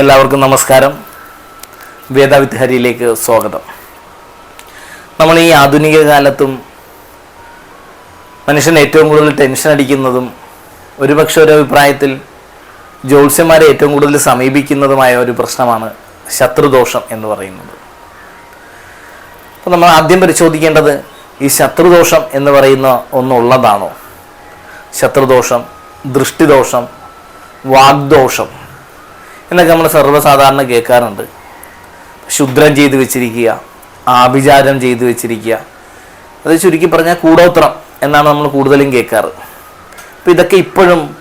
എല്ലാവർക്കും നമസ്കാരം. വേദവിദ്യഹരിയിലേക്ക് സ്വാഗതം. നമ്മൾ ഈ ആധുനിക കാലത്തും മനുഷ്യൻ ഏറ്റവും കൂടുതൽ ടെൻഷൻ അടിക്കുന്നതും ഒരുപക്ഷെ ഒരു അഭിപ്രായത്തിൽ ജ്യോത്സ്യന്മാരെ ഏറ്റവും കൂടുതൽ സമീപിക്കുന്നതുമായ ഒരു പ്രശ്നമാണ് ശത്രുദോഷം എന്ന് പറയുന്നത്. അപ്പോൾ നമ്മൾ ആദ്യം പരിശോധിക്കേണ്ടത് ഈ ശത്രുദോഷം എന്ന് പറയുന്ന ഒന്നുള്ളതാണോ? ശത്രുദോഷം ദൃഷ്ടിദോഷം വാഗ്ദോഷം. എന്നൊക്കെ നമ്മൾ സർവസാധാരണ കേൾക്കാറുണ്ട്. ശുദ്രം ചെയ്തു വെച്ചിരിക്കുക ആഭിചാരം ചെയ്തു വെച്ചിരിക്കുക. അത് ചുരുക്കി പറഞ്ഞാൽ കൂടോത്രം എന്നാണ് നമ്മൾ കൂടുതലും കേൾക്കാറ്. അപ്പോൾ ഇതൊക്കെ ഇപ്പോഴും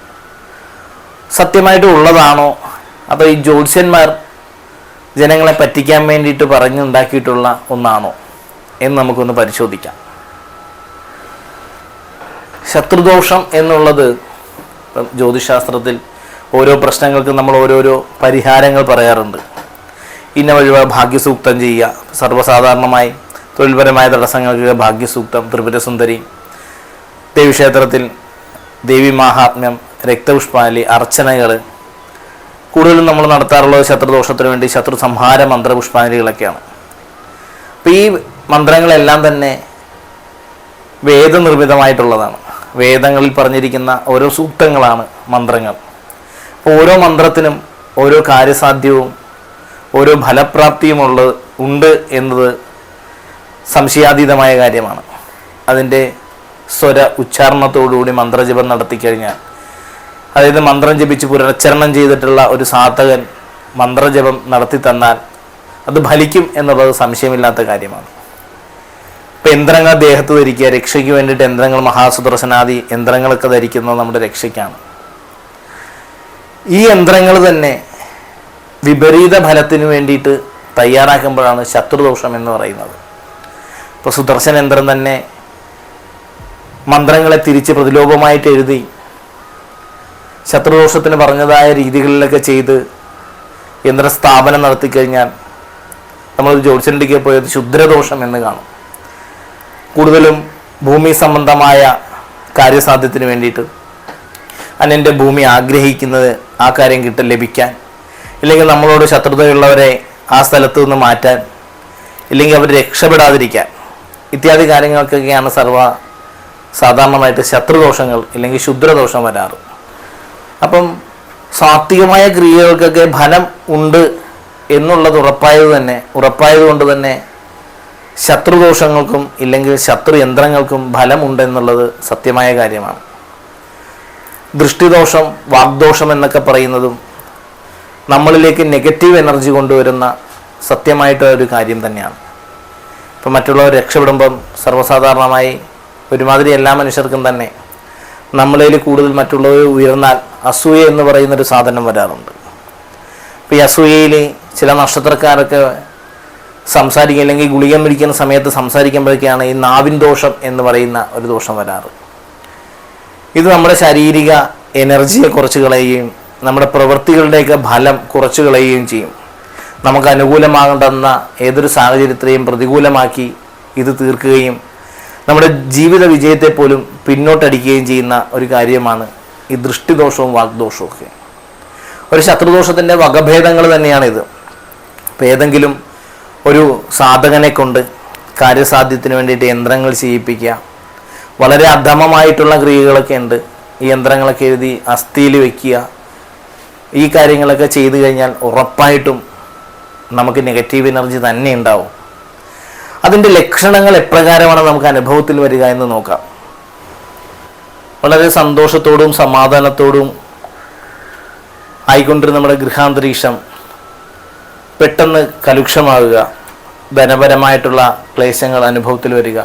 സത്യമായിട്ട് ഉള്ളതാണോ? അതോ ഈ ജ്യോത്സ്യന്മാർ ജനങ്ങളെ പറ്റിക്കാൻ വേണ്ടിയിട്ട് പറഞ്ഞുണ്ടാക്കിയിട്ടുള്ള ഒന്നാണോ എന്ന് നമുക്കൊന്ന് പരിശോധിക്കാം. ശത്രുദോഷം എന്നുള്ളത് ഇപ്പം ജ്യോതിശാസ്ത്രത്തിൽ ഓരോ പ്രശ്നങ്ങൾക്കും നമ്മൾ ഓരോരോ പരിഹാരങ്ങൾ പറയാറുണ്ട്. ഇന്ന വഴിവ ഭാഗ്യസൂക്തം ചെയ്യുക. സർവസാധാരണമായി തൊഴിൽപരമായ തടസ്സങ്ങൾക്ക് ഭാഗ്യസൂക്തം ത്രിപുരസുന്ദരി ദേവീക്ഷേത്രത്തിൽ ദേവി മഹാത്മ്യം രക്തപുഷ്പാലി അർച്ചനകൾ കൂടുതലും നമ്മൾ നടത്താറുള്ളത് ശത്രുദോഷത്തിന് വേണ്ടി ശത്രു സംഹാര മന്ത്രപുഷ്പാഞ്ജലികളൊക്കെയാണ്. അപ്പോൾ ഈ മന്ത്രങ്ങളെല്ലാം തന്നെ വേദനിർമ്മിതമായിട്ടുള്ളതാണ്. വേദങ്ങളിൽ പറഞ്ഞിരിക്കുന്ന ഓരോ സൂക്തങ്ങളാണ് മന്ത്രങ്ങൾ. ഓരോ മന്ത്രത്തിനും ഓരോ കാര്യസാധ്യവും ഓരോ ഫലപ്രാപ്തിയുമുള്ള ഉണ്ട് എന്നത് സംശയാതീതമായ കാര്യമാണ്. അതിന്റെ സ്വര ഉച്ചാരണത്തോടുകൂടി മന്ത്രജപം നടത്തിക്കഴിഞ്ഞാൽ അതായത് മന്ത്രം ജപിച്ച് പുനരുച്ചരണം ചെയ്തിട്ടുള്ള ഒരു സാധകൻ മന്ത്രജപം നടത്തി തന്നാൽ അത് ഫലിക്കും എന്നുള്ളത് സംശയമില്ലാത്ത കാര്യമാണ്. ഇപ്പം യന്ത്രങ്ങൾ ദേഹത്ത് ധരിക്കുക രക്ഷയ്ക്ക് വേണ്ടിയിട്ട് യന്ത്രങ്ങൾ മഹാസുദർശനാദി യന്ത്രങ്ങളൊക്കെ ധരിക്കുന്നത് നമ്മുടെ രക്ഷയ്ക്കാണ്. ഈ യന്ത്രങ്ങൾ തന്നെ വിപരീത ഫലത്തിന് വേണ്ടിയിട്ട് തയ്യാറാക്കുമ്പോഴാണ് ശത്രുദോഷം എന്ന് പറയുന്നത്. ഇപ്പോൾ സുദർശന യന്ത്രം തന്നെ മന്ത്രങ്ങളെ തിരിച്ച് പ്രതിലോഭമായിട്ട് എഴുതി ശത്രുദോഷത്തിന് പറഞ്ഞതായ രീതികളിലൊക്കെ ചെയ്ത് യന്ത്രസ്ഥാപനം നടത്തിക്കഴിഞ്ഞാൽ നമ്മൾ ജ്യോത്സ്യണ്ടിക്ക് പോയത് ശുദ്രദോഷം എന്ന് കാണും. കൂടുതലും ഭൂമി സംബന്ധമായ കാര്യസാധ്യത്തിന് വേണ്ടിയിട്ട് അന്നെന്റെ ഭൂമി ആഗ്രഹിക്കുന്നത് ആ കാര്യം കിട്ട ലഭിക്കാൻ. ഇല്ലെങ്കിൽ നമ്മളോട് ശത്രുതയുള്ളവരെ ആ സ്ഥലത്ത് നിന്ന് മാറ്റാൻ. ഇല്ലെങ്കിൽ അവർ രക്ഷപ്പെടാതിരിക്കാൻ. ഇത്യാദി കാര്യങ്ങൾക്കൊക്കെയാണ് സർവ സാധാരണമായിട്ട് ശത്രുദോഷങ്ങൾ ഇല്ലെങ്കിൽ ശുദ്രദോഷം വരാറ്. അപ്പം സാത്വികമായ ക്രിയകൾക്കൊക്കെ ഫലം ഉണ്ട് എന്നുള്ളത് ഉറപ്പായത് തന്നെ ഉറപ്പായത് കൊണ്ട് തന്നെ ശത്രുദോഷങ്ങൾക്കും ഇല്ലെങ്കിൽ ശത്രു യന്ത്രങ്ങൾക്കും ഫലമുണ്ടെന്നുള്ളത് സത്യമായ കാര്യമാണ്. ദൃഷ്ടിദോഷം വാഗ്ദോഷം എന്നൊക്കെ പറയുന്നതും നമ്മളിലേക്ക് നെഗറ്റീവ് എനർജി കൊണ്ടുവരുന്ന സത്യമായിട്ടുള്ള ഒരു കാര്യം തന്നെയാണ്. ഇപ്പം മറ്റുള്ളവർ രക്ഷപ്പെടുമ്പം സർവസാധാരണമായി ഒരുമാതിരി എല്ലാ മനുഷ്യർക്കും തന്നെ നമ്മളിൽ കൂടുതൽ മറ്റുള്ളവർ ഉയർന്നാൽ അസൂയ എന്ന് പറയുന്നൊരു സാധനം വരാറുണ്ട്. ഇപ്പോൾ ഈ അസൂയയിൽ ചില നക്ഷത്രക്കാരൊക്കെ സംസാരിക്കുക അല്ലെങ്കിൽ ഗുളിക പിടിക്കുന്ന സമയത്ത് സംസാരിക്കുമ്പോഴൊക്കെയാണ് ഈ നാവിൻ ദോഷം എന്ന് പറയുന്ന ഒരു ദോഷം വരാറ്. ഇത് നമ്മുടെ ശാരീരിക എനർജിയെ കുറച്ച് കളയുകയും നമ്മുടെ പ്രവൃത്തികളുടെയൊക്കെ ഫലം കുറച്ച് കളയുകയും ചെയ്യും. നമുക്ക് അനുകൂലമാകേണ്ടുന്ന ഏതൊരു സാഹചര്യത്തെയും പ്രതികൂലമാക്കി ഇത് തീർക്കുകയും നമ്മുടെ ജീവിത വിജയത്തെ പോലും പിന്നോട്ടടിക്കുകയും ചെയ്യുന്ന ഒരു കാര്യമാണ് ഈ ദൃഷ്ടിദോഷവും വാഗ്ദോഷവും ഒക്കെ ഒരു ശത്രുദോഷത്തിന്റെ വകഭേദങ്ങൾ തന്നെയാണിത്. ഇപ്പം ഏതെങ്കിലും ഒരു സാധകനെ കൊണ്ട് കാര്യസാധ്യത്തിന് വേണ്ടിയിട്ട് യന്ത്രങ്ങൾ ചെയ്യിപ്പിക്കുക വളരെ അധമമായിട്ടുള്ള ക്രിയകളൊക്കെ ഉണ്ട്. ഈ യന്ത്രങ്ങളൊക്കെ എഴുതി അസ്ഥിയിൽ വെക്കുക. ഈ കാര്യങ്ങളൊക്കെ ചെയ്തു കഴിഞ്ഞാൽ ഉറപ്പായിട്ടും നമുക്ക് നെഗറ്റീവ് എനർജി തന്നെ ഉണ്ടാവും. അതിന്റെ ലക്ഷണങ്ങൾ എപ്രകാരമാണ് നമുക്ക് അനുഭവത്തിൽ വരിക എന്ന് നോക്കാം. വളരെ സന്തോഷത്തോടും സമാധാനത്തോടും ആയിക്കൊണ്ടിരുന്ന നമ്മുടെ ഗൃഹാന്തരീക്ഷം പെട്ടെന്ന് കലുഷമാകുക ധനപരമായിട്ടുള്ള ക്ലേശങ്ങൾ അനുഭവത്തിൽ വരിക.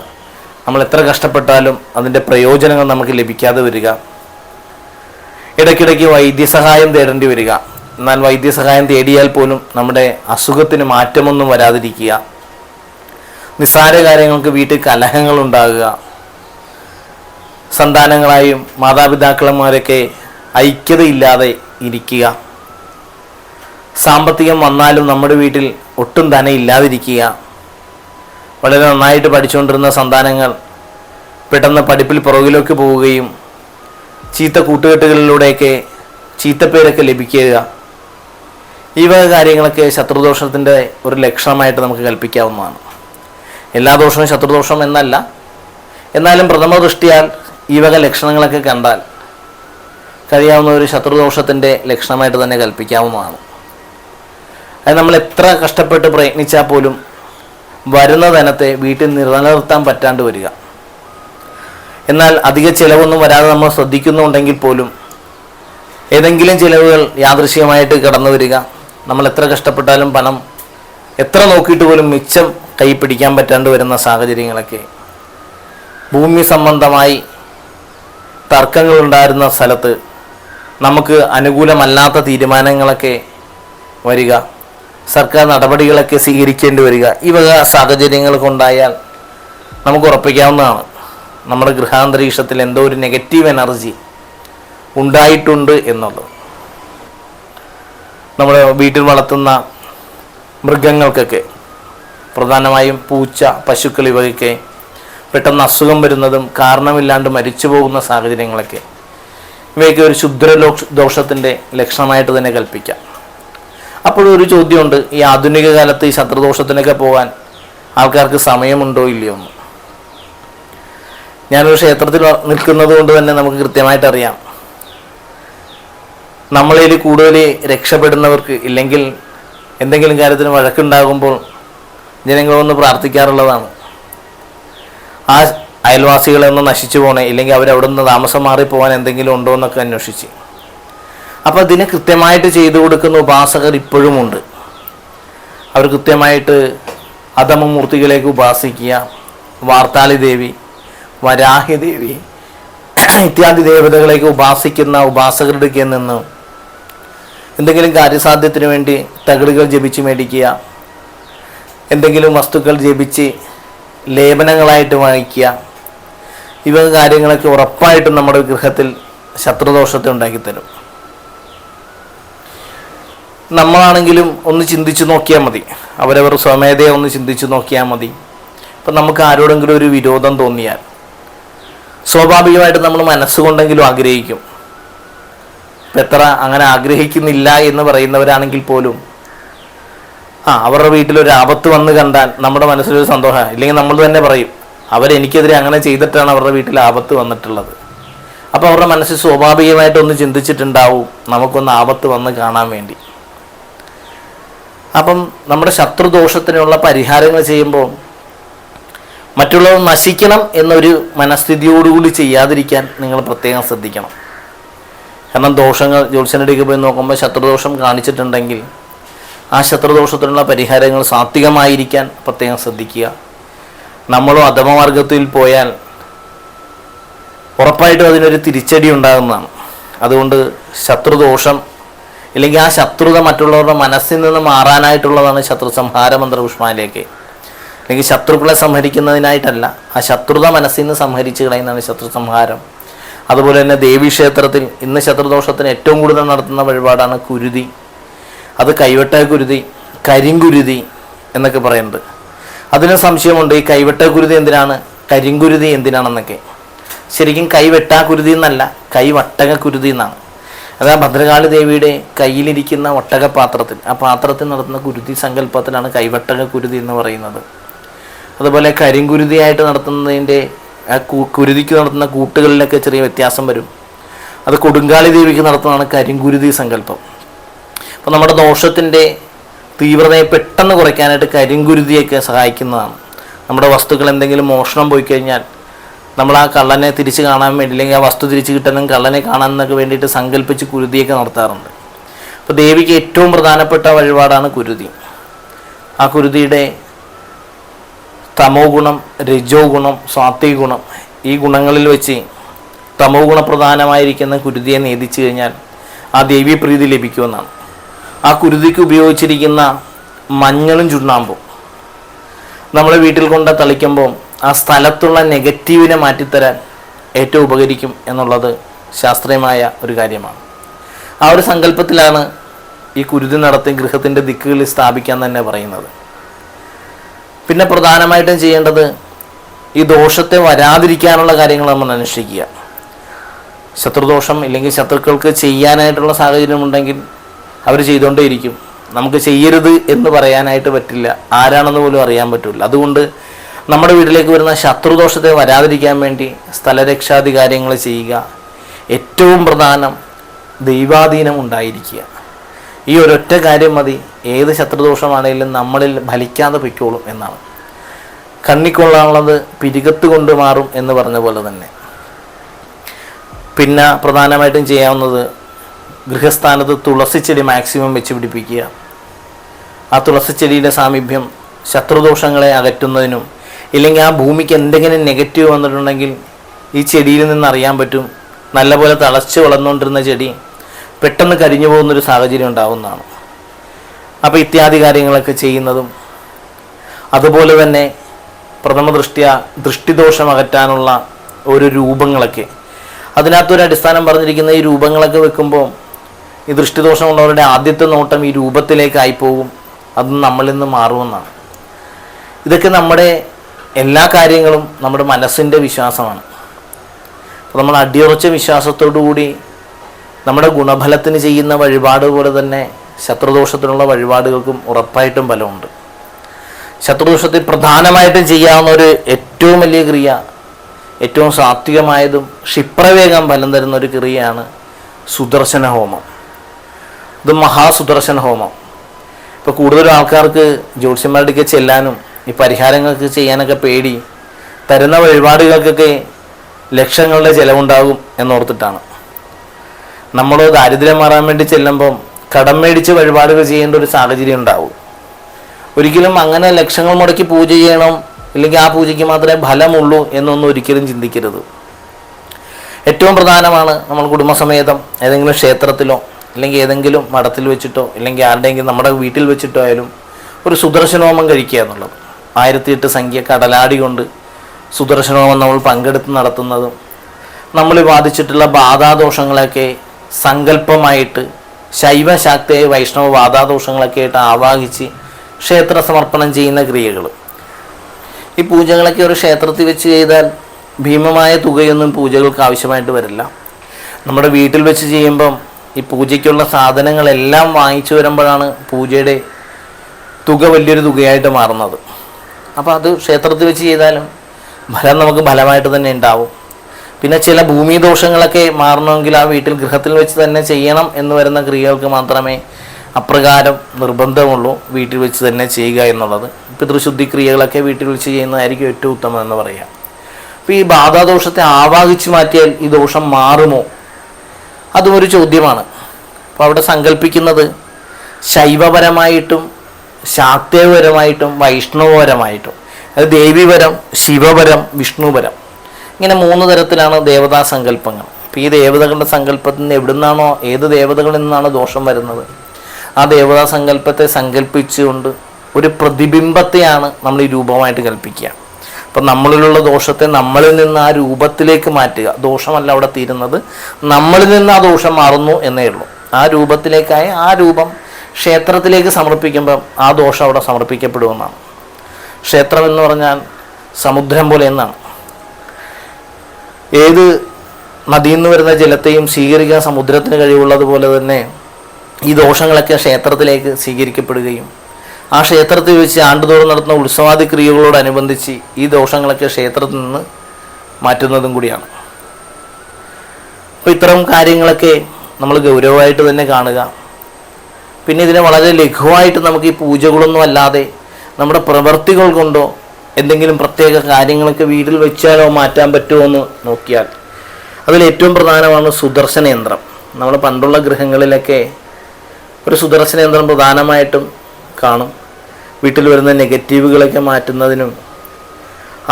നമ്മൾ എത്ര കഷ്ടപ്പെട്ടാലും അതിന്റെ പ്രയോജനങ്ങൾ നമുക്ക് ലഭിക്കാതെ വരിക. ഇടയ്ക്കിടയ്ക്ക് വൈദ്യസഹായം തേടേണ്ടി വരിക. എന്നാൽ വൈദ്യസഹായം തേടിയാൽ പോലും നമ്മുടെ അസുഖത്തിന് മാറ്റമൊന്നും വരാതിരിക്കുക. നിസ്സാര കാര്യങ്ങൾക്ക് വീട്ടിൽ കലഹങ്ങൾ ഉണ്ടാകുക. സന്താനങ്ങളായും മാതാപിതാക്കളന്മാരൊക്കെ ഐക്യതയില്ലാതെ ഇരിക്കുക. സാമ്പത്തികം വന്നാലും നമ്മുടെ വീട്ടിൽ ഒട്ടും തന്നെ ഇല്ലാതിരിക്കുക വളരെ നന്നായിട്ട് പഠിച്ചുകൊണ്ടിരുന്ന സന്താനങ്ങൾ പെട്ടെന്ന് പഠിപ്പിൽ പുറകിലേക്ക് പോവുകയും ചീത്ത കൂട്ടുകെട്ടുകളിലൂടെയൊക്കെ ചീത്തപ്പേരൊക്കെ ലഭിക്കുക. ഈ വക കാര്യങ്ങളൊക്കെ ശത്രുദോഷത്തിന്റെ ഒരു ലക്ഷണമായിട്ട് നമുക്ക് കൽപ്പിക്കാവുന്നതാണ്. എല്ലാ ദോഷവും ശത്രുദോഷം എന്നല്ല. എന്നാലും പ്രഥമ ദൃഷ്ടിയാൽ ഈ വക ലക്ഷണങ്ങളൊക്കെ കണ്ടാൽ കഴിയാവുന്ന ഒരു ശത്രുദോഷത്തിന്റെ ലക്ഷണമായിട്ട് തന്നെ കൽപ്പിക്കാവുന്നതാണ്. അത് നമ്മൾ എത്ര കഷ്ടപ്പെട്ട് പ്രയത്നിച്ചാൽ പോലും വരുന്ന ധനത്തെ വീട്ടിൽ നിലനിർത്താൻ പറ്റാണ്ട് വരിക. എന്നാൽ അധിക ചിലവൊന്നും വരാതെ നമ്മൾ ശ്രദ്ധിക്കുന്നുണ്ടെങ്കിൽ പോലും ഏതെങ്കിലും ചിലവുകൾ യാദൃശ്യമായിട്ട് കടന്നു വരിക. നമ്മൾ എത്ര കഷ്ടപ്പെട്ടാലും പണം എത്ര നോക്കിയിട്ട് പോലും മിച്ചം കൈ പിടിക്കാൻ പറ്റാണ്ട് വരുന്ന സാഹചര്യങ്ങളൊക്കെ ഭൂമി സംബന്ധമായി തർക്കങ്ങൾ ഉണ്ടായിരുന്ന സ്ഥലത്ത് നമുക്ക് അനുകൂലമല്ലാത്ത തീരുമാനങ്ങളൊക്കെ വരിക. സർക്കാർ നടപടികളൊക്കെ സ്വീകരിക്കേണ്ടി വരിക. ഈ വക സാഹചര്യങ്ങളൊക്കെ ഉണ്ടായാൽ നമുക്ക് ഉറപ്പിക്കാവുന്നതാണ്. നമ്മുടെ ഗൃഹാന്തരീക്ഷത്തിൽ എന്തോ ഒരു നെഗറ്റീവ് എനർജി ഉണ്ടായിട്ടുണ്ട് എന്നുള്ളത്. നമ്മുടെ വീട്ടിൽ വളർത്തുന്ന മൃഗങ്ങൾക്കൊക്കെ പ്രധാനമായും പൂച്ച പശുക്കൾ ഇവയൊക്കെ പെട്ടെന്ന് അസുഖം വരുന്നതും കാരണമില്ലാണ്ട് മരിച്ചു പോകുന്ന സാഹചര്യങ്ങളൊക്കെ ഇവയൊക്കെ ഒരു ശുദ്ര ദോഷത്തിന്റെ ലക്ഷണമായിട്ട് തന്നെ കൽപ്പിക്കാം. അപ്പോഴൊരു ചോദ്യമുണ്ട് ഈ ആധുനിക കാലത്ത് ഈ ശത്രുദോഷത്തിനൊക്കെ പോകാൻ ആൾക്കാർക്ക് സമയമുണ്ടോ ഇല്ലയോ എന്ന്. ഞാനൊരു ക്ഷേത്രത്തിൽ നിൽക്കുന്നത് കൊണ്ട് തന്നെ നമുക്ക് കൃത്യമായിട്ട് അറിയാം. നമ്മളിൽ കൂടുതൽ രക്ഷപ്പെടുന്നവർക്ക് ഇല്ലെങ്കിൽ എന്തെങ്കിലും കാര്യത്തിന് വഴക്കുണ്ടാകുമ്പോൾ ജനങ്ങളൊന്ന് പ്രാർത്ഥിക്കാറുള്ളതാണ്. ആ അയൽവാസികളെ ഒന്ന് നശിച്ചു പോകണേ ഇല്ലെങ്കിൽ അവരവിടെ നിന്ന് താമസം മാറിപ്പോകാൻ പോകാൻ എന്തെങ്കിലും ഉണ്ടോ എന്നൊക്കെ അന്വേഷിച്ച്. അപ്പോൾ അതിന് കൃത്യമായിട്ട് ചെയ്തു കൊടുക്കുന്ന ഉപാസകർ ഇപ്പോഴും ഉണ്ട്. അവർ കൃത്യമായിട്ട് അധമമൂർത്തികളേക്ക് ഉപാസിക്കുക വാർത്താലി ദേവി വരാഹി ദേവി ഇത്യാദി ദേവതകളേക്ക് ഉപാസിക്കുന്ന ഉപാസകരുടെ നിന്ന് എന്തെങ്കിലും കാര്യസാധ്യത്തിന് വേണ്ടി തകിടുകൾ ജപിച്ച് മേടിക്കുക എന്തെങ്കിലും വസ്തുക്കൾ ജപിച്ച് ലേപനങ്ങളായിട്ട് വാങ്ങിക്കുക ഇവ കാര്യങ്ങളൊക്കെ ഉറപ്പായിട്ടും നമ്മുടെ ഗൃഹത്തിൽ ശത്രുദോഷത്തെ ഉണ്ടാക്കിത്തരും. നമ്മളാണെങ്കിലും ഒന്ന് ചിന്തിച്ചു നോക്കിയാൽ മതി. അവരവർ സ്വമേധയെ ഒന്ന് ചിന്തിച്ചു നോക്കിയാൽ മതി. ഇപ്പം നമുക്ക് ആരോടെങ്കിലും ഒരു വിരോധം തോന്നിയാൽ സ്വാഭാവികമായിട്ട് നമ്മൾ മനസ്സുകൊണ്ടെങ്കിലും ആഗ്രഹിക്കും. എത്ര അങ്ങനെ ആഗ്രഹിക്കുന്നില്ല എന്ന് പറയുന്നവരാണെങ്കിൽ പോലും ആ അവരുടെ വീട്ടിലൊരു ആപത്ത് വന്ന് കണ്ടാൽ നമ്മുടെ മനസ്സിലൊരു സന്തോഷമാണ് ഇല്ലെങ്കിൽ നമ്മൾ തന്നെ പറയും അവരെനിക്കെതിരെ അങ്ങനെ ചെയ്തിട്ടാണ് അവരുടെ വീട്ടിൽ ആപത്ത് വന്നിട്ടുള്ളത്. അപ്പോൾ അവരുടെ മനസ്സിൽ സ്വാഭാവികമായിട്ടൊന്ന് ചിന്തിച്ചിട്ടുണ്ടാവും നമുക്കൊന്ന് ആപത്ത് വന്ന് കാണാൻ വേണ്ടി. അപ്പം നമ്മുടെ ശത്രുദോഷത്തിനുള്ള പരിഹാരങ്ങൾ ചെയ്യുമ്പോൾ മറ്റുള്ളവർ നശിക്കണം എന്നൊരു മനസ്ഥിതിയോടുകൂടി ചെയ്യാതിരിക്കാൻ നിങ്ങൾ പ്രത്യേകം ശ്രദ്ധിക്കണം. കാരണം ദോഷങ്ങൾ ജ്യോത്സ്യനടിക്ക് പോയി നോക്കുമ്പോൾ ശത്രുദോഷം കാണിച്ചിട്ടുണ്ടെങ്കിൽ ആ ശത്രുദോഷത്തിനുള്ള പരിഹാരങ്ങൾ സാത്വികമായിരിക്കാൻ പ്രത്യേകം ശ്രദ്ധിക്കുക. നമ്മളോ അധമമാർഗത്തിൽ പോയാൽ ഉറപ്പായിട്ടും അതിനൊരു തിരിച്ചടി ഉണ്ടാകുന്നതാണ്. അതുകൊണ്ട് ശത്രുദോഷം ഇല്ലെങ്കിൽ ആ ശത്രുത മറ്റുള്ളവരുടെ മനസ്സിൽ നിന്ന് മാറാനായിട്ടുള്ളതാണ് ശത്രു സംഹാര മന്ത്രപുഷ്പാലേക്ക് അല്ലെങ്കിൽ ശത്രുക്കളെ സംഹരിക്കുന്നതിനായിട്ടല്ല ആ ശത്രുത മനസ്സിൽ നിന്ന് സംഹരിച്ച് കളയുന്നതാണ് ശത്രു സംഹാരം അതുപോലെ തന്നെ ദേവീക്ഷേത്രത്തിൽ ഇന്ന് ശത്രുദോഷത്തിന് ഏറ്റവും കൂടുതൽ നടത്തുന്ന വഴിപാടാണ് കുരുതി. അത് കൈവെട്ട കുരുതി കരിങ്കുരുതി എന്നൊക്കെ പറയുന്നത്. അതിന് സംശയമുണ്ട് ഈ കൈവെട്ട കുരുതി എന്തിനാണ് കരിങ്കുരുതി എന്തിനാണെന്നൊക്കെ. ശരിക്കും കൈവെട്ടാ കുരുതി എന്നല്ല കൈവട്ടക കുരുതി എന്നാണ്. അതാ ഭദ്രകാളി ദേവിയുടെ കയ്യിലിരിക്കുന്ന ഒട്ടക പാത്രത്തിൽ ആ പാത്രത്തിൽ നടത്തുന്ന കുരുതി സങ്കല്പത്തിലാണ് കൈവട്ടക കുരുതി എന്ന് പറയുന്നത്. അതുപോലെ കരിങ്കുരുതിയായിട്ട് നടത്തുന്നതിന്റെ ആ കുരുതിക്ക് നടത്തുന്ന കൂട്ടുകളിലൊക്കെ ചെറിയ വ്യത്യാസം വരും. അത് കൊടുങ്കാളി ദേവിക്ക് നടത്തുന്നതാണ് കരിങ്കുരുതി സങ്കല്പം. അപ്പോൾ നമ്മുടെ ദോഷത്തിന്റെ തീവ്രതയെ പെട്ടെന്ന് കുറയ്ക്കാനായിട്ട് കരിങ്കുരുതിയൊക്കെ സഹായിക്കുന്നതാണ്. നമ്മുടെ വസ്തുക്കൾ എന്തെങ്കിലും മോഷണം പോയി കഴിഞ്ഞാൽ നമ്മൾ ആ കള്ളനെ തിരിച്ച് കാണാൻ വേണ്ടി അല്ലെങ്കിൽ ആ വസ്തു തിരിച്ച് കിട്ടാനും കള്ളനെ കാണാനൊക്കെ വേണ്ടിയിട്ട് സങ്കല്പിച്ച് കുരുതിയൊക്കെ നടത്താറുണ്ട്. അപ്പോൾ ദേവിക്ക് ഏറ്റവും പ്രധാനപ്പെട്ട വഴിപാടാണ് കുരുതി. ആ കുരുതിയുടെ തമോ ഗുണം രജോ ഗുണം സാത്വിക ഗുണം ഈ ഗുണങ്ങളിൽ വെച്ച് തമോ ഗുണപ്രധാനമായിരിക്കുന്ന കുരുതിയെ നേദിച്ചു കഴിഞ്ഞാൽ ആ ദേവി പ്രീതി ലഭിക്കുമെന്നാണ്. ആ കുരുതിക്ക് ഉപയോഗിച്ചിരിക്കുന്ന മഞ്ഞളും ചുണ്ണാമ്പും. നമ്മുടെ വീട്ടിൽ കൊണ്ട് തളിക്കുമ്പോൾ ആ സ്ഥലത്തുള്ള നെഗറ്റീവിനെ മാറ്റിത്തരാൻ ഏറ്റവും ഉപകരിക്കും എന്നുള്ളത് ശാസ്ത്രീയമായ ഒരു കാര്യമാണ്. ആ ഒരു സങ്കല്പത്തിലാണ് ഈ കുരുതി നടത്തി ഗൃഹത്തിന്റെ ദിക്കുകളിൽ സ്ഥാപിക്കാൻ തന്നെ പറയുന്നത്. പിന്നെ പ്രധാനമായിട്ടും ചെയ്യേണ്ടത് ഈ ദോഷത്തെ വരാതിരിക്കാനുള്ള കാര്യങ്ങൾ നമ്മൾ അനുഷ്ഠിക്കുക ശത്രുദോഷം ഇല്ലെങ്കിൽ ശത്രുക്കൾക്ക് ചെയ്യാനായിട്ടുള്ള സാഹചര്യം ഉണ്ടെങ്കിൽ അവർ ചെയ്തുകൊണ്ടേയിരിക്കും. നമുക്ക് ചെയ്യരുത് എന്ന് പറയാനായിട്ട് പറ്റില്ല. ആരാണെന്ന് പോലും അറിയാൻ പറ്റില്ല. അതുകൊണ്ട് നമ്മുടെ വീട്ടിലേക്ക് വരുന്ന ശത്രുദോഷത്തെ വരാതിരിക്കാൻ വേണ്ടി സ്ഥലരക്ഷാദി കാര്യങ്ങൾ ചെയ്യുക. ഏറ്റവും പ്രധാനം ദൈവാധീനം ഉണ്ടായിരിക്കുക. ഈ ഒരൊറ്റ കാര്യം മതി. ഏത് ശത്രുദോഷമാണെങ്കിലും നമ്മളിൽ ഫലിക്കാതെ പൊയ്ക്കോളും എന്നാണ്. കണ്ണിക്കൊള്ളാനുള്ളത് പിരികത്ത് കൊണ്ട് മാറും എന്ന് പറഞ്ഞ പോലെ തന്നെ. പിന്നെ പ്രധാനമായിട്ടും ചെയ്യാവുന്നത് ഗൃഹസ്ഥാനത്ത് തുളസിച്ചെടി മാക്സിമം വെച്ച് പിടിപ്പിക്കുക. ആ തുളസിച്ചെടിയുടെ സാമീപ്യം ശത്രുദോഷങ്ങളെ അകറ്റുന്നതിനും ഇല്ലെങ്കിൽ ആ ഭൂമിക്ക് എന്തെങ്കിലും നെഗറ്റീവ് വന്നിട്ടുണ്ടെങ്കിൽ ഈ ചെടിയിൽ നിന്ന് അറിയാൻ പറ്റും. നല്ലപോലെ തളച്ച് വളർന്നുകൊണ്ടിരുന്ന ചെടി പെട്ടെന്ന് കരിഞ്ഞു പോകുന്നൊരു സാഹചര്യം ഉണ്ടാവുന്നതാണ്. അപ്പോൾ ഇത്യാദി കാര്യങ്ങളൊക്കെ ചെയ്യുന്നതും അതുപോലെ തന്നെ പ്രഥമ ദൃഷ്ടിയ ദൃഷ്ടിദോഷം അകറ്റാനുള്ള ഓരോ രൂപങ്ങളൊക്കെ. അതിനകത്തൊരു അടിസ്ഥാനം പറഞ്ഞിരിക്കുന്ന ഈ രൂപങ്ങളൊക്കെ വെക്കുമ്പോൾ ഈ ദൃഷ്ടിദോഷമുള്ളവരുടെ ആദ്യത്തെ നോട്ടം ഈ രൂപത്തിലേക്കായി പോകും അത് നമ്മളിൽ നിന്ന് മാറുമെന്നാണ്. ഇതൊക്കെ നമ്മുടെ എല്ലാ കാര്യങ്ങളും നമ്മുടെ മനസ്സിന്റെ വിശ്വാസമാണ്. അപ്പോൾ നമ്മൾ അടിയുറച്ച വിശ്വാസത്തോടു കൂടി നമ്മുടെ ഗുണഫലത്തിന് ചെയ്യുന്ന വഴിപാട് പോലെ തന്നെ ശത്രുദോഷത്തിനുള്ള വഴിപാടുകൾക്കും ഉറപ്പായിട്ടും ഫലമുണ്ട്. ശത്രുദോഷത്തിൽ പ്രധാനമായിട്ടും ചെയ്യാവുന്ന ഒരു ഏറ്റവും വലിയ ക്രിയ ഏറ്റവും സാത്വികമായതും ക്ഷിപ്രവേഗം ഫലം തരുന്ന ഒരു ക്രിയയാണ് സുദർശന ഹോമം. ഇത് മഹാസുദർശന ഹോമം. ഇപ്പോൾ കൂടുതലും ആൾക്കാർക്ക് ജ്യോത്സ്യന്മാരുടെയൊക്കെ ചെല്ലാനും ഈ പരിഹാരങ്ങൾക്ക് ചെയ്യാനൊക്കെ പേടി. തരുന്ന വഴിപാടുകൾക്കൊക്കെ ലക്ഷങ്ങളുടെ ചിലവുണ്ടാകും എന്നോർത്തിട്ടാണ്. നമ്മൾ ദാരിദ്ര്യം മാറാൻ വേണ്ടി ചെല്ലുമ്പം കടം മേടിച്ച് വഴിപാടുകൾ ചെയ്യേണ്ട ഒരു സാഹചര്യം ഉണ്ടാവും. ഒരിക്കലും അങ്ങനെ ലക്ഷങ്ങൾ മുടക്കി പൂജ ചെയ്യണം ഇല്ലെങ്കിൽ ആ പൂജയ്ക്ക് മാത്രമേ ഫലമുള്ളൂ എന്നൊന്നും ഒരിക്കലും ചിന്തിക്കരുത്. ഏറ്റവും പ്രധാനമാണ് നമ്മൾ കുടുംബസമേതം ഏതെങ്കിലും ക്ഷേത്രത്തിലോ അല്ലെങ്കിൽ ഏതെങ്കിലും മഠത്തിൽ വെച്ചിട്ടോ അല്ലെങ്കിൽ ആരുടെയെങ്കിലും നമ്മുടെ വീട്ടിൽ വെച്ചിട്ടോ ആയാലും ഒരു സുദർശനോമം കഴിക്കുക എന്നുള്ളത്. ആയിരത്തി എട്ട് സംഖ്യ കടലാടി കൊണ്ട് സുദർശനോമം നമ്മൾ പങ്കെടുത്ത് നടത്തുന്നതും നമ്മൾ ബാധിച്ചിട്ടുള്ള ബാധാദോഷങ്ങളൊക്കെ സങ്കല്പമായിട്ട് ശൈവ ശാക്തയെ വൈഷ്ണവ ബാധാദോഷങ്ങളൊക്കെ ആയിട്ട് ആവാഹിച്ച് ക്ഷേത്ര സമർപ്പണം ചെയ്യുന്ന ക്രിയകൾ ഈ പൂജകളൊക്കെ ഒരു ക്ഷേത്രത്തിൽ വെച്ച് ചെയ്താൽ ഭീമമായ തുകയൊന്നും പൂജകൾക്ക് ആവശ്യമായിട്ട് വരില്ല. നമ്മുടെ വീട്ടിൽ വെച്ച് ചെയ്യുമ്പം ഈ പൂജയ്ക്കുള്ള സാധനങ്ങളെല്ലാം വാങ്ങിച്ചു വരുമ്പോഴാണ് പൂജയുടെ തുക വലിയൊരു തുകയായിട്ട് മാറുന്നത്. അപ്പോൾ അത് ക്ഷേത്രത്തിൽ വെച്ച് ചെയ്താലും ഫലം നമുക്ക് ഫലമായിട്ട് തന്നെ ഉണ്ടാവും. പിന്നെ ചില ഭൂമി ദോഷങ്ങളൊക്കെ മാറണമെങ്കിൽ ആ വീട്ടിൽ ഗൃഹത്തിൽ വെച്ച് തന്നെ ചെയ്യണം എന്ന് വരുന്ന ക്രിയകൾക്ക് മാത്രമേ അപ്രകാരം നിർബന്ധമുള്ളൂ വീട്ടിൽ വെച്ച് തന്നെ ചെയ്യുക എന്നുള്ളത്. പിതൃശുദ്ധി ക്രിയകളൊക്കെ വീട്ടിൽ വെച്ച് ചെയ്യുന്നതായിരിക്കും ഏറ്റവും ഉത്തമം എന്ന് പറയാം. അപ്പോൾ ഈ ബാധാദോഷത്തെ ആവാഹിച്ച് മാറ്റിയാൽ ഈ ദോഷം മാറുമോ? അതും ഒരു ചോദ്യമാണ്. അപ്പോൾ അവിടെ സങ്കല്പിക്കുന്നത് ശൈവപരമായിട്ടും ശാക്തേയപരമായിട്ടും വൈഷ്ണവപരമായിട്ടും അത് ദേവിപരം ശിവപരം വിഷ്ണുപരം. ഇങ്ങനെ മൂന്ന് തരത്തിലാണ് ദേവതാ സങ്കല്പങ്ങൾ. അപ്പോൾ ഈ ദേവതകളുടെ സങ്കല്പത്തിൽ നിന്ന് എവിടുന്നാണോ ഏത് ദേവതകളിൽ നിന്നാണ് ദോഷം വരുന്നത്? ആ ദേവതാ സങ്കല്പത്തെ സങ്കല്പിച്ചുകൊണ്ട് ഒരു പ്രതിബിംബത്തെയാണ് നമ്മൾ ഈ രൂപമായിട്ട് കൽപ്പിക്കുക. അപ്പം നമ്മളിലുള്ള ദോഷത്തെ നമ്മളിൽ നിന്ന് ആ രൂപത്തിലേക്ക് മാറ്റുക. ദോഷമല്ല അവിടെ തീരുന്നത്. നമ്മളിൽ നിന്ന് ആ ദോഷം മാറുന്നു എന്നേ ഉള്ളൂ. ആ രൂപത്തിലേക്കായി ആ രൂപം ക്ഷേത്രത്തിലേക്ക് സമർപ്പിക്കുമ്പം ആ ദോഷം അവിടെ സമർപ്പിക്കപ്പെടുമെന്നാണ്. ക്ഷേത്രം എന്ന് പറഞ്ഞാൽ സമുദ്രം പോലെ എന്നാണ്. ഏത് നദിയിൽ നിന്ന് വരുന്ന ജലത്തെയും സ്വീകരിക്കാൻ സമുദ്രത്തിന് കഴിവുള്ളതുപോലെ തന്നെ ഈ ദോഷങ്ങളൊക്കെ ക്ഷേത്രത്തിലേക്ക് സ്വീകരിക്കപ്പെടുകയും ആ ക്ഷേത്രത്തിൽ വെച്ച് ആണ്ടുതോറും നടത്തുന്ന ഉത്സവാദി ക്രിയകളോടനുബന്ധിച്ച് ഈ ദോഷങ്ങളൊക്കെ ക്ഷേത്രത്തിൽ നിന്ന് മാറ്റുന്നതും കൂടിയാണ്. അപ്പോൾ ഇത്തരം കാര്യങ്ങളൊക്കെ നമ്മൾ ഗൗരവമായിട്ട് തന്നെ കാണുക. പിന്നെ ഇതിനെ വളരെ ലഘുവായിട്ട് നമുക്ക് ഈ പൂജകളൊന്നും അല്ലാതെ നമ്മുടെ പ്രവൃത്തികൾ കൊണ്ടോ എന്തെങ്കിലും പ്രത്യേക കാര്യങ്ങളൊക്കെ വീട്ടിൽ വെച്ചാലോ മാറ്റാൻ പറ്റുമോ എന്ന് നോക്കിയാൽ അതിൽ ഏറ്റവും പ്രധാനമാണ് സുദർശന യന്ത്രം. നമ്മൾ പണ്ടുള്ള ഗൃഹങ്ങളിലൊക്കെ ഒരു സുദർശന യന്ത്രം പ്രധാനമായിട്ടും കാണും. വീട്ടിൽ വരുന്ന നെഗറ്റീവുകളൊക്കെ മാറ്റുന്നതിനും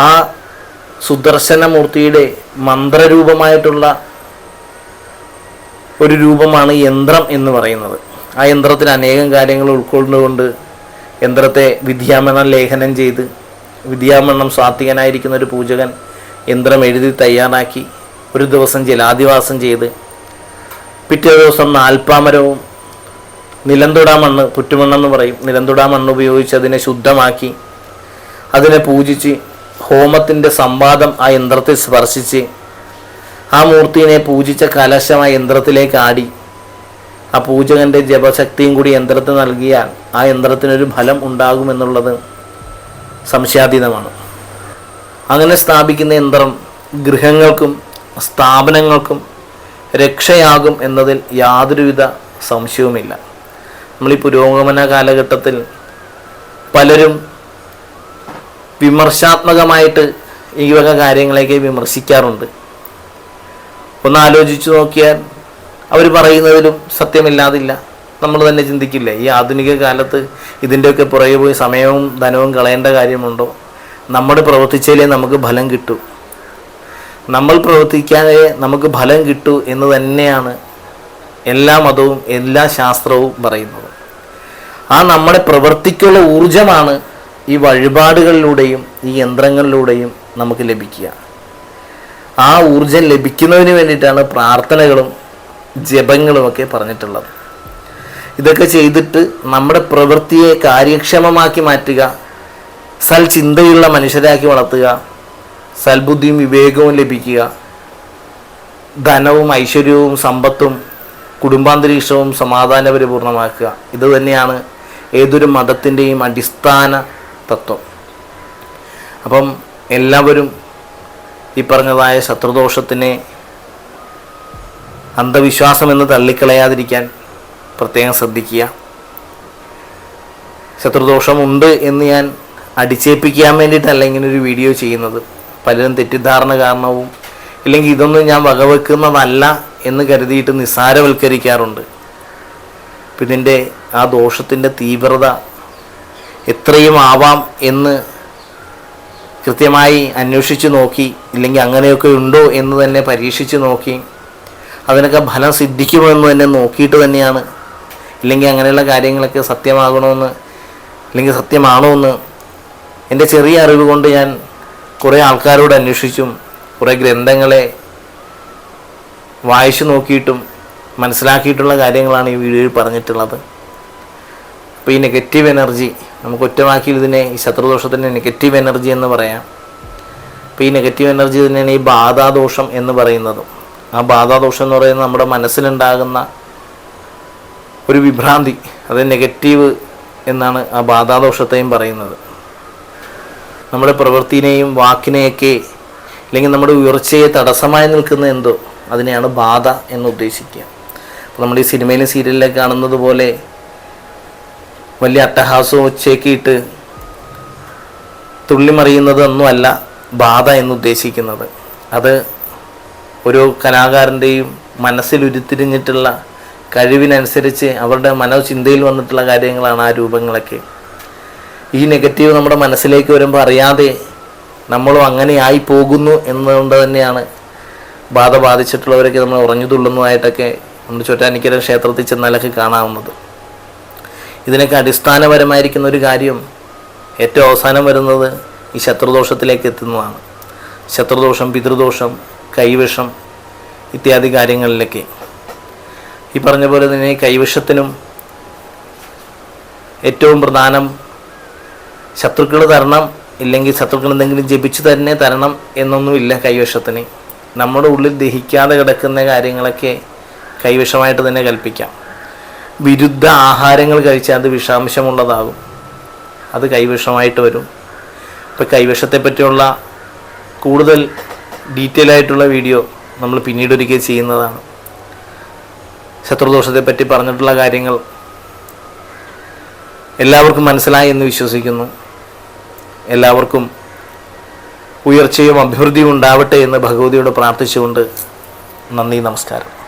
ആ സുദർശനമൂർത്തിയുടെ മന്ത്രരൂപമായിട്ടുള്ള ഒരു രൂപമാണ് യന്ത്രം എന്ന് പറയുന്നത്. ആ യന്ത്രത്തിൽ അനേകം കാര്യങ്ങൾ ഉൾക്കൊണ്ടുകൊണ്ട് യന്ത്രത്തെ വിദ്യാമണം ലേഖനം ചെയ്ത് വിദ്യാമണ്ണം സാത്വികനായിരിക്കുന്ന ഒരു പൂജകൻ യന്ത്രം എഴുതി തയ്യാറാക്കി ഒരു ദിവസം ജലാധിവാസം ചെയ്ത് പിറ്റേ ദിവസം നാൽപ്പാമരവും നിലന്തുടാ മണ്ണ് പുറ്റുമണ്ണെന്ന് പറയും. നിലന്തുടാ മണ്ണ് ഉപയോഗിച്ച് അതിനെ ശുദ്ധമാക്കി അതിനെ പൂജിച്ച് ഹോമത്തിന്റെ സംവാദം ആ യന്ത്രത്തിൽ സ്പർശിച്ച് ആ മൂർത്തിനെ പൂജിച്ച കലശം ആ യന്ത്രത്തിലേക്ക് ആടി. ആ പൂജകന്റെ ജപശക്തിയും കൂടി യന്ത്രത്തിന് നൽകിയാൽ ആ യന്ത്രത്തിനൊരു ഫലം ഉണ്ടാകുമെന്നുള്ളത് സംശയാതീതമാണ്. അങ്ങനെ സ്ഥാപിക്കുന്ന യന്ത്രം ഗൃഹങ്ങൾക്കും സ്ഥാപനങ്ങൾക്കും രക്ഷയാകും എന്നതിൽ യാതൊരുവിധ സംശയവുമില്ല. നമ്മൾ ഈ പുരോഗമന കാലഘട്ടത്തിൽ പലരും വിമർശാത്മകമായിട്ട് ഈ വക കാര്യങ്ങളെയൊക്കെ വിമർശിക്കാറുണ്ട്. ഒന്ന് ആലോചിച്ചു നോക്കിയാൽ അവർ പറയുന്നതിലും സത്യമില്ലാതില്ല. നമ്മൾ തന്നെ ചിന്തിക്കില്ലേ ഈ ആധുനിക കാലത്ത് ഇതിന്റെയൊക്കെ പുറകെ പോയി സമയവും ധനവും കളയേണ്ട കാര്യമുണ്ടോ? നമ്മൾ പ്രവർത്തിച്ചാലേ നമുക്ക് ഫലം കിട്ടൂ. നമ്മൾ പ്രവർത്തിക്കാതെ നമുക്ക് ഫലം കിട്ടൂ എന്ന് തന്നെയാണ് എല്ലാ മതവും എല്ലാ ശാസ്ത്രവും പറയുന്നത്. ആ നമ്മുടെ പ്രവർത്തിക്കുള്ള ഊർജമാണ് ഈ വഴിപാടുകളിലൂടെയും ഈ യന്ത്രങ്ങളിലൂടെയും നമുക്ക് ലഭിക്കുക. ആ ഊർജം ലഭിക്കുന്നതിന് വേണ്ടിയിട്ടാണ് പ്രാർത്ഥനകളും ജപങ്ങളുമൊക്കെ പറഞ്ഞിട്ടുള്ളത്. ഇതൊക്കെ ചെയ്തിട്ട് നമ്മുടെ പ്രവൃത്തിയെ കാര്യക്ഷമമാക്കി മാറ്റുക സൽ ചിന്തയുള്ള മനുഷ്യരാക്കി വളർത്തുക സൽബുദ്ധിയും വിവേകവും ലഭിക്കുക ധനവും ഐശ്വര്യവും സമ്പത്തും കുടുംബാന്തരീക്ഷവും സമാധാനപരിപൂർണമാക്കുക. ഇത് തന്നെയാണ് ഏതൊരു മതത്തിന്റെയും അടിസ്ഥാന തത്വം. അപ്പം എല്ലാവരും ഈ പറഞ്ഞതായ ശത്രുദോഷത്തിനെ അന്ധവിശ്വാസം എന്ന് തള്ളിക്കളയാതിരിക്കാൻ പ്രത്യേകം ശ്രദ്ധിക്കുക. ശത്രുദോഷമുണ്ട് എന്ന് ഞാൻ അടിച്ചേൽപ്പിക്കാൻ വേണ്ടിയിട്ടല്ല ഇങ്ങനെ ഒരു വീഡിയോ ചെയ്യുന്നത്. പലരും തെറ്റിദ്ധാരണ കാരണവും ഇല്ലെങ്കിൽ ഇതൊന്നും ഞാൻ വകവെക്കുന്നതല്ല എന്ന് കരുതിയിട്ട് നിസ്സാരവൽക്കരിക്കാറുണ്ട്. അപ്പം ഇതിന്റെ ആ ദോഷത്തിന്റെ തീവ്രത എത്രയും ആവാം എന്ന് കൃത്യമായി അന്വേഷിച്ച് നോക്കി ഇല്ലെങ്കിൽ അങ്ങനെയൊക്കെ ഉണ്ടോ എന്ന് തന്നെ പരീക്ഷിച്ച് നോക്കി അതിനൊക്കെ ഫലം സിദ്ധിക്കുമോ എന്ന് തന്നെ നോക്കിയിട്ട് തന്നെയാണ്. ഇല്ലെങ്കിൽ അങ്ങനെയുള്ള കാര്യങ്ങളൊക്കെ സത്യമാകണമെന്ന് അല്ലെങ്കിൽ സത്യമാണോ എന്ന് എന്റെ ചെറിയ അറിവ് കൊണ്ട് ഞാൻ കുറേ ആൾക്കാരോട് അന്വേഷിച്ചും കുറേ ഗ്രന്ഥങ്ങളെ വായിച്ചു നോക്കിയിട്ടും മനസ്സിലാക്കിയിട്ടുള്ള കാര്യങ്ങളാണ് ഈ വീഡിയോയിൽ പറഞ്ഞിട്ടുള്ളത്. അപ്പോൾ ഈ നെഗറ്റീവ് എനർജി നമുക്ക് ഒറ്റമാക്കി ഇതിനെ ഈ ശത്രുദോഷത്തിന്റെ നെഗറ്റീവ് എനർജി എന്ന് പറയാം. അപ്പോൾ ഈ നെഗറ്റീവ് എനർജി തന്നെയാണ് ഈ ബാധാദോഷം എന്ന് പറയുന്നതും. ആ ബാധാദോഷം എന്ന് പറയുന്നത് നമ്മുടെ മനസ്സിലുണ്ടാകുന്ന ഒരു വിഭ്രാന്തി അത് നെഗറ്റീവ് എന്നാണ് ആ ബാധാദോഷത്തെയും പറയുന്നത്. നമ്മുടെ പ്രവൃത്തിനെയും വാക്കിനെയൊക്കെ അല്ലെങ്കിൽ നമ്മുടെ ഉയർച്ചയെ തടസ്സമായി നിൽക്കുന്ന എന്തോ അതിനെയാണ് ബാധ എന്ന് ഉദ്ദേശിക്കുക. അപ്പോൾ നമ്മൾ ഈ സിനിമയിലും സീരിയലിലൊക്കെ കാണുന്നത് പോലെ വലിയ അട്ടഹാസവും ഉച്ചയ്ക്കിട്ട് തുള്ളിമറിയുന്നതൊന്നുമല്ല ബാധ എന്ന് ഉദ്ദേശിക്കുന്നത്. അത് ഒരു കലാകാരന്റെയും മനസ്സിൽ ഉരുത്തിരിഞ്ഞിട്ടുള്ള കഴിവിനനുസരിച്ച് അവരുടെ മനോചിന്തയിൽ വന്നിട്ടുള്ള കാര്യങ്ങളാണ് ആ രൂപങ്ങളൊക്കെ. ഈ നെഗറ്റീവ് നമ്മുടെ മനസ്സിലേക്ക് വരുമ്പോൾ അറിയാതെ നമ്മളും അങ്ങനെ ആയി പോകുന്നു എന്നുകൊണ്ട് തന്നെയാണ് ബാധ ബാധിച്ചിട്ടുള്ളവരൊക്കെ നമ്മൾ ഉറഞ്ഞു തുള്ളുന്നതായിട്ടൊക്കെ നമ്മുടെ ചൊറ്റാനിക്കര ക്ഷേത്രത്തിൽ ചെന്നാലൊക്കെ കാണാവുന്നത്. ഇതിനൊക്കെ അടിസ്ഥാനപരമായിരിക്കുന്ന ഒരു കാര്യം ഏറ്റവും അവസാനം വരുന്നത് ഈ ശത്രുദോഷത്തിലേക്ക് എത്തുന്നതാണ്. ശത്രുദോഷം പിതൃദോഷം കൈവിഷം ഇത്യാദി കാര്യങ്ങളിലൊക്കെ. ഈ പറഞ്ഞ പോലെ തന്നെ കൈവിഷത്തിനും ഏറ്റവും പ്രധാനം ശത്രുക്കൾ തരണം ഇല്ലെങ്കിൽ ശത്രുക്കൾ എന്തെങ്കിലും ജപിച്ചു തന്നെ തരണം എന്നൊന്നുമില്ല കൈവശത്തിന്. നമ്മുടെ ഉള്ളിൽ ദഹിക്കാതെ കിടക്കുന്ന കാര്യങ്ങളൊക്കെ കൈവശമായിട്ട് തന്നെ കൽപ്പിക്കാം. വിരുദ്ധ ആഹാരങ്ങൾ കഴിച്ചാൽ അത് വിഷാംശമുള്ളതാകും. അത് കൈവിഷമായിട്ട് വരും. ഇപ്പോൾ കൈവിഷത്തെ പറ്റിയുള്ള കൂടുതൽ ഡീറ്റെയിൽ ആയിട്ടുള്ള വീഡിയോ നമ്മൾ പിന്നീട് ഒരിക്കൽ ചെയ്യുന്നതാണ്. ശത്രുദോഷത്തെ പറ്റി പറഞ്ഞിട്ടുള്ള കാര്യങ്ങൾ എല്ലാവർക്കും മനസ്സിലായി എന്ന് വിശ്വസിക്കുന്നു. എല്ലാവർക്കും ഉയർച്ചയും അഭിവൃദ്ധിയും ഉണ്ടാവട്ടെ എന്ന് ഭഗവതിയോട് പ്രാർത്ഥിച്ചുകൊണ്ട് നന്ദി നമസ്കാരം.